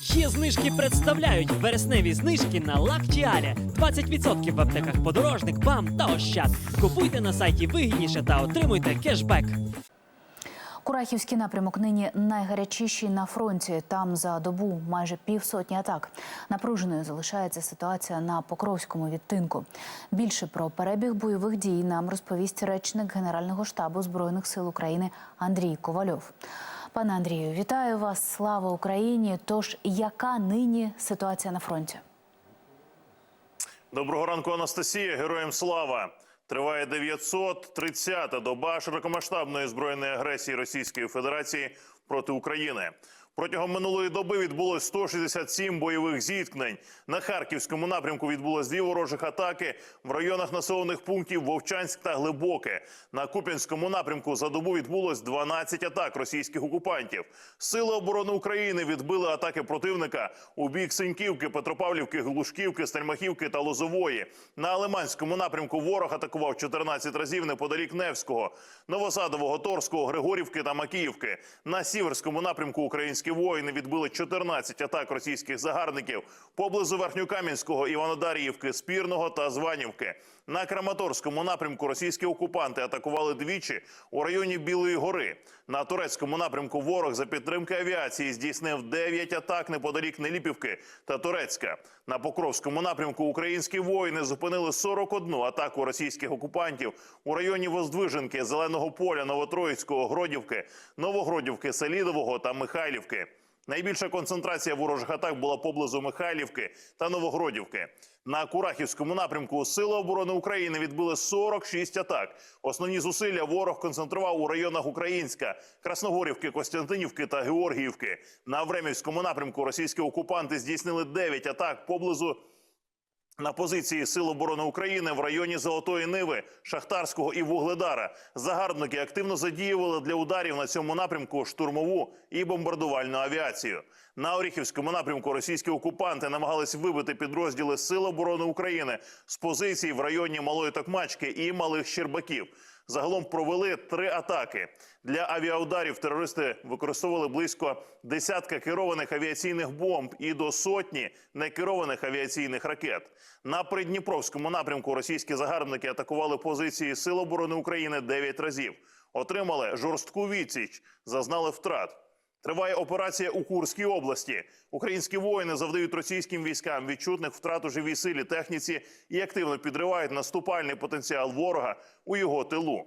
Є знижки представляють вересневі знижки на Лактіалі. 20% в аптеках подорожник, БАМ та Ощад. Купуйте на сайті вигідніше та отримуйте кешбек. Курахівський напрямок нині найгарячіший на фронті. Там за добу майже півсотні атак. Напруженою залишається ситуація на Покровському відтинку. Більше про перебіг бойових дій нам розповість речник Генерального штабу збройних сил України Андрій Ковальов. Пане Андрію, вітаю вас! Слава Україні! Тож яка нині ситуація на фронті? Доброго ранку, Анастасія. Героям слава. Триває 930-та доба широкомасштабної збройної агресії Російської Федерації проти України. Протягом минулої доби відбулось 167 бойових зіткнень. На харківському напрямку відбулось дві ворожих атаки в районах населених пунктів Вовчанськ та Глибоке. На Куп'янському напрямку за добу відбулось 12 атак російських окупантів. Сили оборони України відбили атаки противника у бік Синьківки, Петропавлівки, Глушківки, Стельмахівки та Лозової. На Лиманському напрямку ворог атакував 14 разів неподалік Невського, Новосадового, Торського, Григорівки та Макіївки. На сіверському напрямку українські воїни відбили 14 атак російських загарбників поблизу Верхньокам'янського, Іванодаріївки, Спірного та Званівки. На Краматорському напрямку російські окупанти атакували двічі у районі Білої гори. На турецькому напрямку ворог за підтримки авіації здійснив 9 атак неподалік Неліпівки та Турецька. На Покровському напрямку українські воїни зупинили 41 атаку російських окупантів у районі Воздвиженки, Зеленого поля, Новотроїцького, Гродівки, Новогродівки, Селідового та Михайлівки. Найбільша концентрація ворожих атак була поблизу Михайлівки та Новогродівки. На Курахівському напрямку Сили оборони України відбили 46 атак. Основні зусилля ворог концентрував у районах Українська, Красногорівки, Костянтинівки та Георгіївки. На Времівському напрямку російські окупанти здійснили 9 атак поблизу на позиції Сил оборони України в районі Золотої Ниви, Шахтарського і Вугледара загарбники активно задіювали для ударів на цьому напрямку штурмову і бомбардувальну авіацію. На Оріхівському напрямку російські окупанти намагались вибити підрозділи Сил оборони України з позицій в районі Малої Токмачки і Малих Щербаків. Загалом провели три атаки. Для авіаударів терористи використовували близько десятка керованих авіаційних бомб і до сотні некерованих авіаційних ракет. На Придніпровському напрямку російські загарбники атакували позиції Сил оборони України 9 разів. Отримали жорстку відсіч, зазнали втрат. Триває операція у Курській області. Українські воїни завдають російським військам відчутних втрат у живій силі техніці і активно підривають наступальний потенціал ворога у його тилу.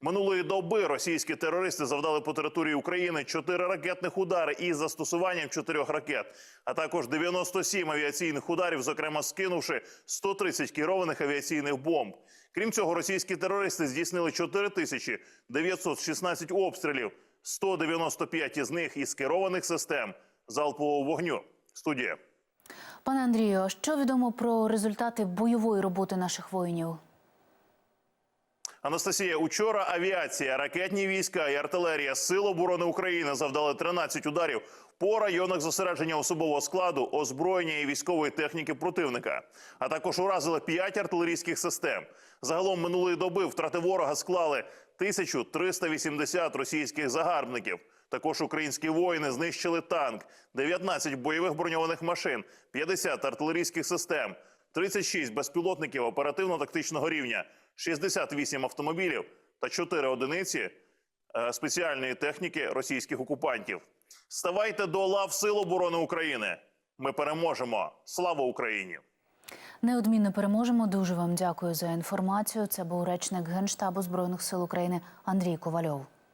Минулої доби російські терористи завдали по території України чотири ракетних удари із застосуванням чотирьох ракет, а також 97 авіаційних ударів, зокрема скинувши 130 керованих авіаційних бомб. Крім цього, російські терористи здійснили 4916 обстрілів, 195 із них із керованих систем залпового вогню. Студія. Пане Андрію, а що відомо про результати бойової роботи наших воїнів? Анастасія, учора авіація, ракетні війська і артилерія Сил оборони України завдали 13 ударів по районах зосередження особового складу, озброєння і військової техніки противника, а також уразили 5 артилерійських систем. Загалом минулої доби втрати ворога склали 1380 російських загарбників. Також українські воїни знищили танк, 19 бойових броньованих машин, 50 артилерійських систем, 36 безпілотників оперативно-тактичного рівня, 68 автомобілів та 4 одиниці е, спеціальної техніки російських окупантів. Ставайте до лав Сил оборони України. Ми переможемо. Слава Україні! Неодмінно переможемо. Дуже вам дякую за інформацію. Це був речник Генштабу Збройних сил України Андрій Ковальов.